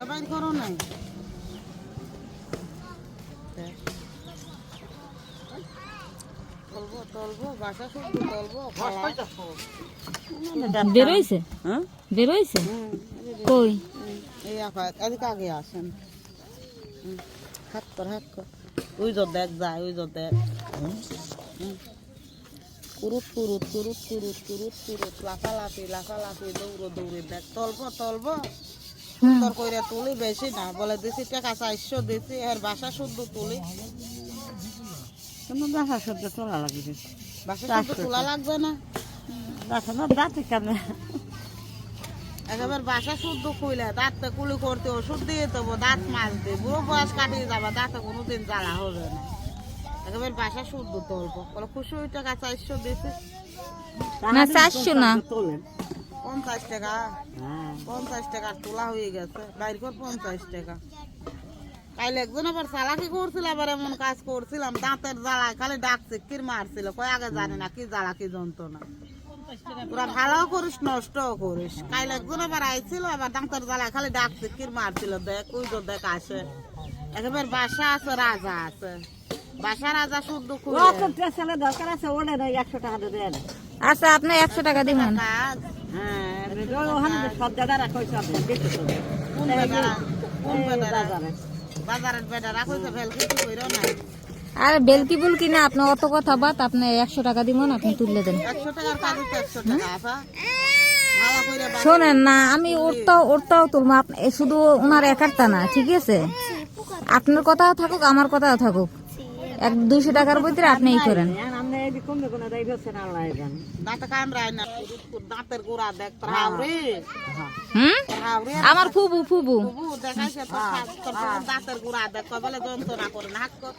বাইর করো নাই। তলবো তলবো বাসা শুধু তলবো বেরোইছে? হ্যাঁ? বেরোইছে? হুম, এই যে- কই? হুম, এই আপা এদিকে আগে আসেন। হুম, হাত কর হাত কর। ওই তো দেখ যায় ওই তো দেখ। কুরুত কুরুত কুরুত কুরুত কুরুত কুরুত। লাফালাফি লাফালাফি দৌড়ো দৌড়ে দেখ। তলব তলব। সুন্দর করে তুলি বেশি না। বলে দিছি টাকা চারশো দিছি এর বাসা শুদ্ধ তুলি। দেখা সহ্য তোলা লাগবে। বাসা শুদ্ধ তোলা লাগবে না। দেখা না দাঁতে কেন একেবারে বাসা শুদ্ধ খুইলে দাঁতটা কুলি করতে ওষুধ দিয়ে দেবো দাঁত মাজতে বুড়ো বয়স কাটিয়ে যাবা দাঁতে কোনোদিন জ্বালা হবে না। একেবারে বাসা শুদ্ধ তুলবো। বলে খুশি টাকা চারশো দিছি না চারশো না। পঞ্চাশ টাকা। হ্যাঁ। পঞ্চাশ টাকার তোলা হয়ে গেছে। বাইর কর পঞ্চাশ টাকা। কাইলে একজন আবার চালাকি করছিল আবার এমন কাজ করছিলাম দাঁতের জ্বালা খালি ডাকছে কির মারছিল। কয় আগে জানি না কি জ্বালা কি যন্ত্রণা। তোরা ভালো করিস নষ্টও করিস। কাইলে একজন আবার আইছিল আবার দাঁতের জ্বালা খালি ডাকছে কির মারছিল। দেখ ওই তো দেখ আসে। একেবারে বাসা আছে রাজা আছে। বাসা রাজা শুদ্ধ পেছালে দরকার আছে ওটা একশো টাকা দিয়ে দেন আচ্ছা আপনি একশো টাকা দিবেন। আর বেলকি বুলকি না আপনি অত কথা বাদ, আপনি একশো টাকা দিবেন, আপনি তুলে দেন। শোনেন না, আমি ওরটাও ওরটাও তুলবো শুধু ওনার একারটা না, ঠিক আছে? আপনার কথাও থাকুক, আমার কথাও থাকুক। এক দুশো টাকার ভিতরে আপনিই করেন। ఇది కొందు కొన్న దైవ సెనాల ఐదన్ దాత కాం రాయన దాతర్ గురా దేక్ ప్రావరే আমার ফুবু ফুবু দেখাইছে তোর হাত, তোর তোর দাঁতের গোড়া দেখ কয় বলে যন্ত্রণা করে না। হাত কর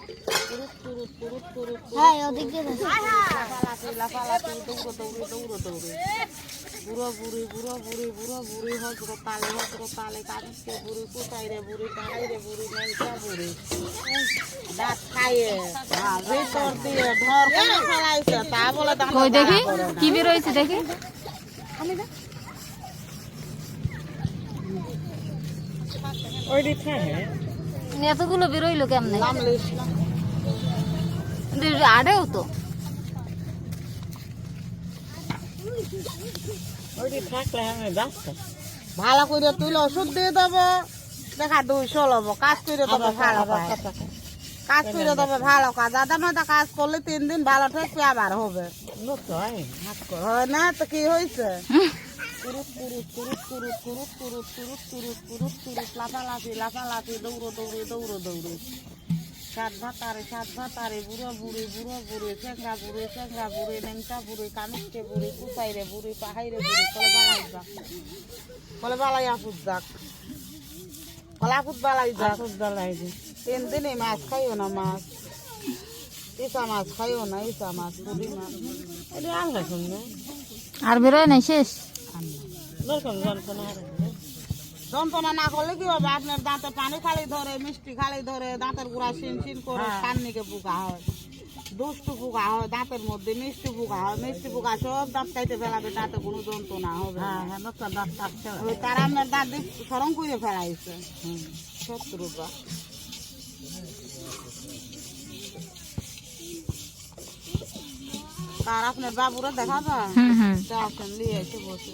কুরুত কুরুত কুরুত কুরুত হ্যাঁ ওদিকে লাফালাফি লাফালাফি দৌড়ো দৌড়ে দৌড়ো দৌড়ে। বুড়ো বুড়ি বুড়ো বুড়ি বুড়ো বুড়ি হজরো তালে হজরো তালে কামিজকে বুড়ি কুটাই রে বুড়ি টাড়াই রে বুড়ি নেলকা বুড়ি। দাঁত খাইয়ে ভিতর দিয়ে ধর করে ফেলাইছে তা বলে দাঁত দেখি? কি বেরোইছে দেখি? দিক এতগুলো বেরোইলো কেমনে? আড়েও তো। ভালো করে তুই ওষুধ দিয়ে দেবো। দেখা দুইশো লবো কাজ করে দেবো ভালো কাজ করে দেবে ভালো কাজ আধা মাথা কাজ করলে তিন দিন ভালো থাকবে আবার হবে হয় হয় না তো কি হয়েছে কুরুত কুরুত কুরুত কুরুত কুরুত কুরুত কুরুত কুরুত কুরুত কুরুত লাফালাফি লাফালাফি দৌড়ো দৌড়ে দৌড়ো দৌড়ে সাত ভাতারে সাত ভাতারে বুড়ো বুড়ি বুড়ো বুড়ি চেঙ্গা বুড়ি চেঙ্গা বুড়ি নেংটা বুড়ি কামিজকে বুড়ি কুচাইরে বুড়ি পাহাইরে বুড়ি কলে বালাই যাক কলে বালাই আপুত যাক কলে আপুত বালাই যাক আসুক জ্বালাই দিই তিন দিনই মাছ খাইও না মাছ। ইসা মাছ খাইও না ইসা মাছ পুরি মাছ এটা আনলে শুনবে আর বেরোয় নাই শেষ। যন্ত্রণা না করলে কি হবে? আপনার দাঁতে পানি খালি ধরে মিষ্টি খালি ধরে দাঁতের গুড়া শিন শিন করে কান্নিকে পোকা হয়। দুষ্টু পোকা হয় দাঁতের মধ্যে মিষ্টি পোকা হয়। মিষ্টি পোকা সব দাঁত খাইতে ফেলাবে দাঁতে কোনো যন্ত্রণা হবে না। হ্যাঁ হ্যাঁ তার আপনার দাঁত সরম করে ফেলাইছে। সত্তর রূপা তার আপনার বাবুরা দেখাবা হুম হুম। আসেন নিয়ে এসে বসে।